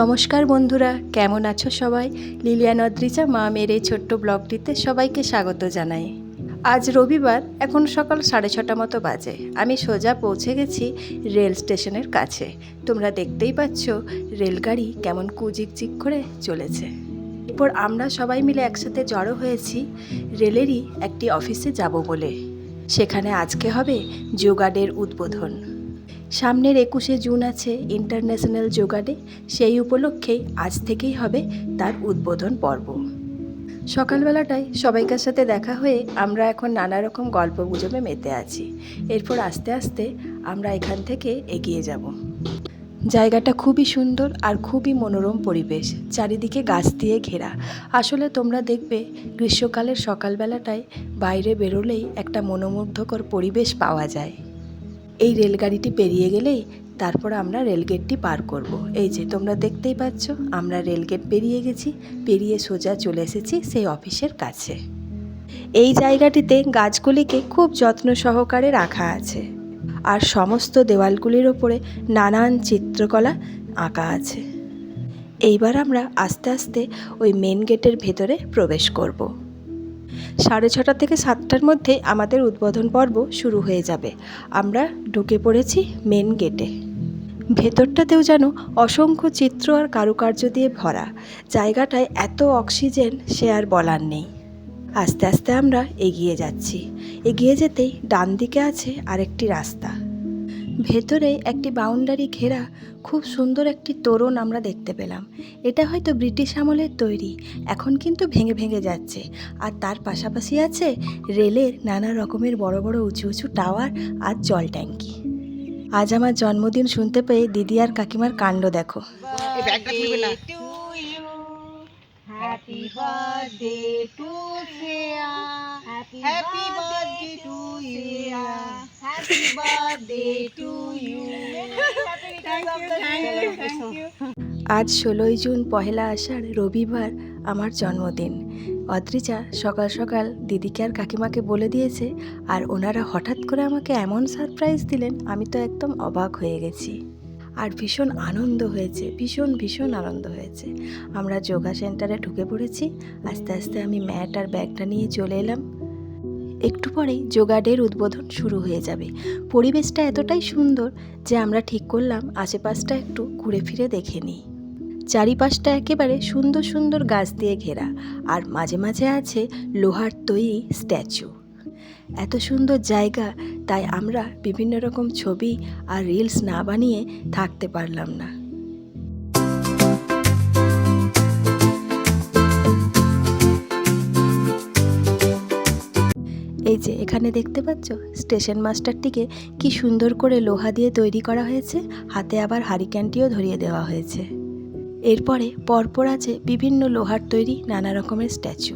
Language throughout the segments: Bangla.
নমস্কার বন্ধুরা, কেমন আছো সবাই? লিলিয়ান অদ্রিজা মা মেয়ের এই ছোট্ট ব্লগটিতে সবাইকে স্বাগত জানাই। আজ রবিবার, এখন সকাল সাড়ে ছটা মতো বাজে। আমি সোজা পৌঁছে গেছি রেল স্টেশনের কাছে। তোমরা দেখতেই পাচ্ছ রেলগাড়ি কেমন কুজিকজিক করে চলেছে। এরপর আমরা সবাই মিলে একসাথে জড়ো হয়েছি রেলেরই একটি অফিসে যাব বলে। সেখানে আজকে হবে যোগাডের উদ্বোধন। সামনের একুশে জুন আছে ইন্টারন্যাশনাল যোগা ডে। সেই উপলক্ষেই আজ থেকেই হবে তার উদ্বোধন পর্ব। সকালবেলাটায় সবাইকার সাথে দেখা হয়ে আমরা এখন নানা রকম গল্প গুজবে মেতে আছি। এরপর আস্তে আস্তে আমরা এখান থেকে এগিয়ে যাব। জায়গাটা খুবই সুন্দর আর খুবই মনোরম পরিবেশ, চারিদিকে গাছ দিয়ে ঘেরা। আসলে তোমরা দেখবে গ্রীষ্মকালের সকালবেলাটায় বাইরে বেরোলেই একটা মনোমুগ্ধকর পরিবেশ পাওয়া যায়। এই রেলগাড়িটি পেরিয়ে গেলেই তারপর আমরা রেলগেটটি পার করব। এই যে, তোমরা দেখতেই পাচ্ছ, আমরা রেলগেট পেরিয়ে গেছি, পেরিয়ে সোজা চলে এসেছি সেই অফিসের কাছে। এই জায়গাটিতে গাছগুলিকে খুব যত্ন সহকারে রাখা আছে আর সমস্ত দেওয়ালগুলির ওপরে নানান চিত্রকলা আঁকা আছে। এইবার আমরা আস্তে আস্তে ওই মেন গেটের ভেতরে প্রবেশ করব। সাড়ে ছটা থেকে সাতটার মধ্যে আমাদের উদ্বোধন পর্ব শুরু হয়ে যাবে। আমরা ঢুকে পড়েছি মেন গেটে ভেতরটাতেও যেন অসংখ্য চিত্র আর কারুকার্য দিয়ে ভরা। জায়গাটায় এত অক্সিজেন সে আর বলার নেই। আস্তে আস্তে আমরা এগিয়ে যাচ্ছি। এগিয়ে যেতেই ডান দিকে আছে আরেকটি রাস্তা। ভেতরে একটি বাউন্ডারি ঘেরা খুব সুন্দর একটি তোরণ আমরা দেখতে পেলাম। এটা হয়তো ব্রিটিশ আমলের তৈরি এখন কিন্তু ভেঙে ভেঙে যাচ্ছে। আর তার পাশাপাশি আছে রেলের নানা রকমের বড় বড় উঁচু উঁচু টাওয়ার আর জল ট্যাঙ্কি। আজ আমার জন্মদিন শুনতে পেয়ে দিদি আর কাকিমার কাণ্ড দেখো। এই ব্যাগটা খুলবে না। Happy birthday to you. Happy birthday to you. Thank you, thank you, thank you. আজ ষোলোই জুন পহেলা আষাঢ় রবিবার আমার জন্মদিন অদ্রিজা সকাল সকাল দিদিকে আর কাকিমাকে বলে দিয়েছে আর ওনারা হঠাৎ করে আমাকে এমন সারপ্রাইজ দিলেন আমি তো একদম অবাক হয়ে গেছি আর ভীষণ আনন্দ হয়েছে ভীষণ ভীষণ আনন্দ হয়েছে আমরা যোগা সেন্টারে ঢুকে পড়েছি আস্তে আস্তে আমি ম্যাট আর ব্যাগটা নিয়ে চলে এলাম একটু পরেই যোগা ডের উদ্বোধন শুরু হয়ে যাবে। পরিবেশটা এতটাই সুন্দর যে আমরা ঠিক করলাম আশেপাশটা একটু ঘুরে ফিরে দেখে নিই। চারিপাশটা একেবারে সুন্দর সুন্দর গাছ দিয়ে ঘেরা, আর মাঝে মাঝে আছে লোহার তৈরি স্ট্যাচু। এত সুন্দর জায়গা, তাই আমরা বিভিন্ন রকম ছবি আর রিলস না বানিয়ে থাকতে পারলাম না। এই যে, এখানে দেখতে পাচ্ছ? স্টেশন মাস্টারটিকে কি সুন্দর করে লোহা দিয়ে তৈরি করা হয়েছে, হাতে আবার হারিক্যানটিও ধরিয়ে দেওয়া হয়েছে। এরপরে পরপর আছে বিভিন্ন লোহার তৈরি নানা রকমের স্ট্যাচু।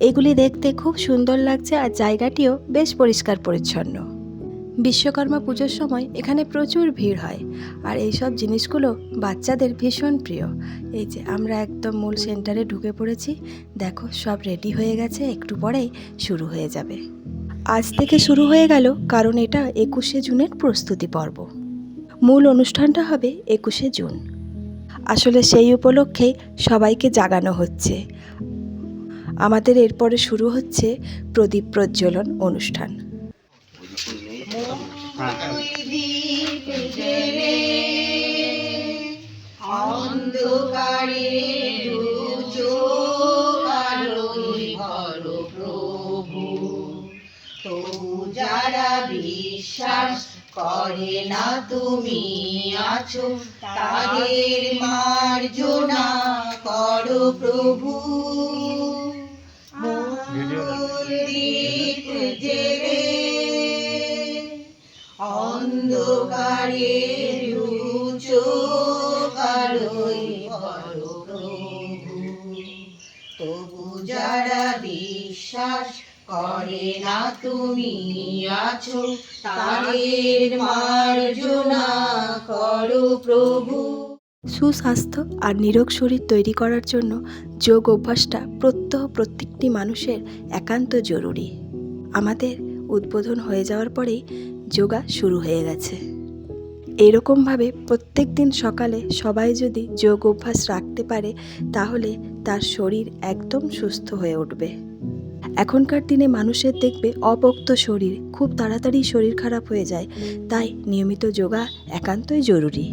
এগুলি দেখতে খুব সুন্দর লাগছে আর জায়গাটিও বেশ পরিষ্কার পরিচ্ছন্ন। বিশ্বকর্মা পুজোর সময় এখানে প্রচুর ভিড় হয়। আর এই সব জিনিসগুলো বাচ্চাদের ভীষণ প্রিয়। এই যে আমরা একদম মূল সেন্টারে ঢুকে পড়েছি। দেখো, সব রেডি হয়ে গেছে, একটু পরেই শুরু হয়ে যাবে। আজ থেকে শুরু হয়ে গেল, কারণ এটা একুশে জুনের প্রস্তুতি পর্ব। মূল অনুষ্ঠানটা হবে একুশে জুন। আসলে সেই উপলক্ষে সবাইকে জাগানো হচ্ছে। আমাদের এরপরে শুরু হচ্ছে প্রদীপ প্রজ্বলন অনুষ্ঠান। জেলে বিশ্বাস করে না তুমি আছো তাদের মার্জনা করো প্রভু দীপ জেলে তুমি আছো, তাদের মার্জনা করো প্রভু। সুস্বাস্থ্য আর নিরোগ শরীর তৈরি করার জন্য যোগ অভ্যাসটা প্রত্যহ প্রত্যেকটি মানুষের একান্ত জরুরি। আমাদের উদ্বোধন হয়ে যাওয়ার পরেই যোগা শুরু হয়ে গেছে। এরকমভাবে প্রত্যেক দিন সকালে সবাই যদি যোগ অভ্যাস রাখতে পারে, তাহলে তার শরীর একদম সুস্থ হয়ে উঠবে। এখনকার দিনে মানুষের দেখবে অপোক্ত শরীর, খুব তাড়াতাড়ি শরীর খারাপ হয়ে যায়। তাই নিয়মিত যোগা একান্তই জরুরি।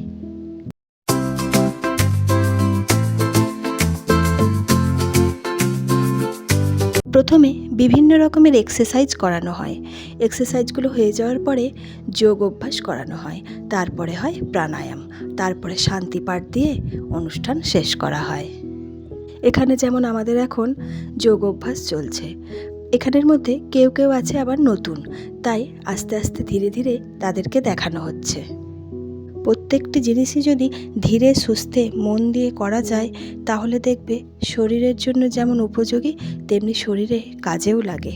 প্রথমে বিভিন্ন রকমের এক্সারসাইজ করানো হয়। এক্সারসাইজগুলো হয়ে যাওয়ার পরে যোগ অভ্যাস করানো হয়। তারপরে হয় প্রাণায়াম। তারপরে শান্তি পাঠ দিয়ে অনুষ্ঠান শেষ করা হয়। এখানে যেমন আমাদের এখন যোগ অভ্যাস চলছে, এখানের মধ্যে কেউ কেউ আছে আবার নতুন, তাই আস্তে আস্তে ধীরে ধীরে তাদেরকে দেখানো হচ্ছে। প্রত্যেকটি জিনিসই যদি ধীরে সুস্থে মন দিয়ে করা যায়, তাহলে দেখবে শরীরের জন্য যেমন উপযোগী, তেমনি শরীরে কাজেও লাগে।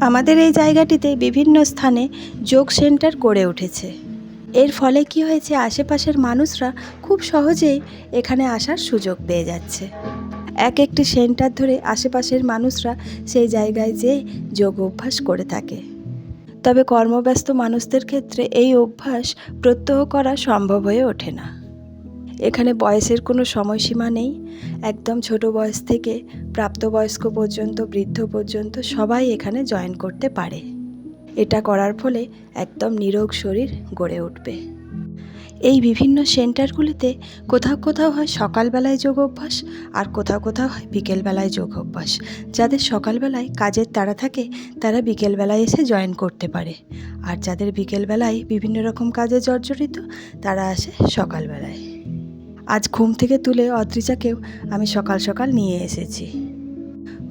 আমাদের এই জায়গাটিতে বিভিন্ন স্থানে যোগ সেন্টার গড়ে উঠেছে। এর ফলে কি হয়েছে? আশেপাশের মানুষরা খুব সহজেই এখানে আসার সুযোগ পেয়ে যাচ্ছে। এক একটি সেন্টার ধরে আশেপাশের মানুষরা সেই জায়গায় যেয়ে যোগ অভ্যাস করে থাকে। তবে কর্মব্যস্ত মানুষদের ক্ষেত্রে এই অভ্যাস প্রত্যহ করা সম্ভব হয়ে ওঠে না। এখানে বয়সের কোনো সময়সীমা নেই। একদম ছোট বয়স থেকে প্রাপ্তবয়স্ক পর্যন্ত, বৃদ্ধ পর্যন্ত সবাই এখানে জয়েন করতে পারে। এটা করার ফলে একদম নিরোগ শরীর গড়ে উঠবে। এই বিভিন্ন সেন্টারগুলিতে কোথাও কোথাও হয় সকালবেলায় যোগ অভ্যাস আর কোথাও কোথাও হয় বিকেলবেলায় যোগ অভ্যাস। যাদের সকালবেলায় কাজের তাড়া থাকে, তারা বিকেলবেলায় এসে জয়েন করতে পারে। আর যাদের বিকেলবেলায় বিভিন্ন রকম কাজে জর্জরিত, তারা আসে সকালবেলায়। আজ ঘুম থেকে তুলে অদ্রিজাকেও আমি সকাল সকাল নিয়ে এসেছি।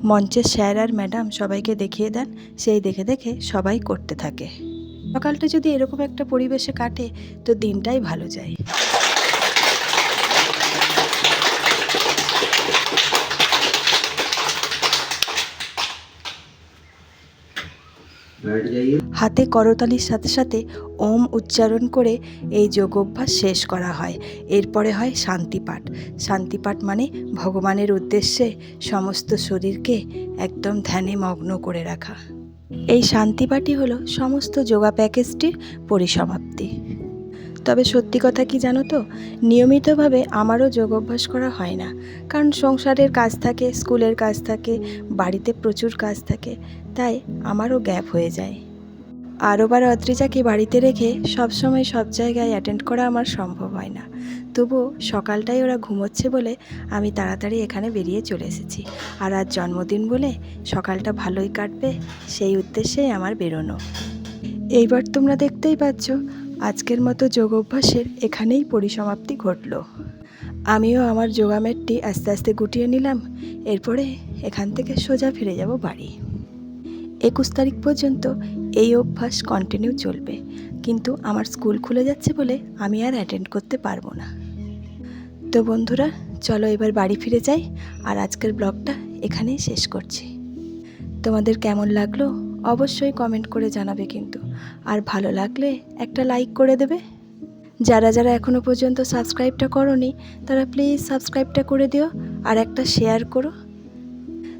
মঞ্চের স্যার আর ম্যাডাম সবাইকে দেখিয়ে দেন, সেই দেখে দেখে সবাই করতে থাকে। সকালটা যদি এরকম একটা পরিবেশে কাটে, তো দিনটাই ভালো যায়। হাতে করতালির সাথে সাথে ওম উচ্চারণ করে এই যোগ অভ্যাস শেষ করা হয়। এরপরে হয় শান্তি পাঠ শান্তি পাঠ মানে ভগবানের উদ্দেশ্যে সমস্ত শরীরকে একদম ধ্যানে মগ্ন করে রাখা। এই শান্তি শান্তিপাঠই হলো সমস্ত যোগা প্যাকেজটির পরিসমাপ্তি। তবে সত্যি কথা কি জানো তো? নিয়মিতভাবে আমারও যোগ অভ্যাস করা হয় না। কারণ সংসারের কাজ থাকে, স্কুলের কাজ থাকে, বাড়িতে প্রচুর কাজ থাকে, তাই আমারও গ্যাপ হয়ে যায়। আরোবার অদ্রিজাকে বাড়িতে রেখে সবসময় সব জায়গায় অ্যাটেন্ড করা আমার সম্ভব হয় না। তবুও সকালটাই ওরা ঘুমোচ্ছে বলে আমি তাড়াতাড়ি এখানে বেরিয়ে চলে এসেছি। আর আজ জন্মদিন বলে সকালটা ভালোই কাটবে, সেই উদ্দেশ্যেই আমার বেরোনো। এইবার তোমরা দেখতেই পাচ্ছ, আজকের মতো যোগ অভ্যাসের এখানেই পরিসমাপ্তি ঘটল। আমিও আমার যোগা ম্যাটটি আস্তে আস্তে গুটিয়ে নিলাম, এরপরে এখান থেকে সোজা ফিরে যাব বাড়ি। একুশ তারিখ পর্যন্ত এই অভ্যাস কন্টিনিউ চলবে। কিন্তু আমার স্কুল খুলে যাচ্ছে বলে আমি আর অ্যাটেন্ড করতে পারব না। তো বন্ধুরা, চলো এবার বাড়ি ফিরে যাই আর আজকের ব্লগটা এখানেই শেষ করছি। তোমাদের কেমন লাগল অবশ্যই কমেন্ট করে জানাবে কিন্তু। আর ভালো লাগলে একটা লাইক করে দেবে। যারা যারা এখনও পর্যন্ত সাবস্ক্রাইবটা করনি, তারা প্লিজ সাবস্ক্রাইবটা করে দিও আর একটা শেয়ার করো।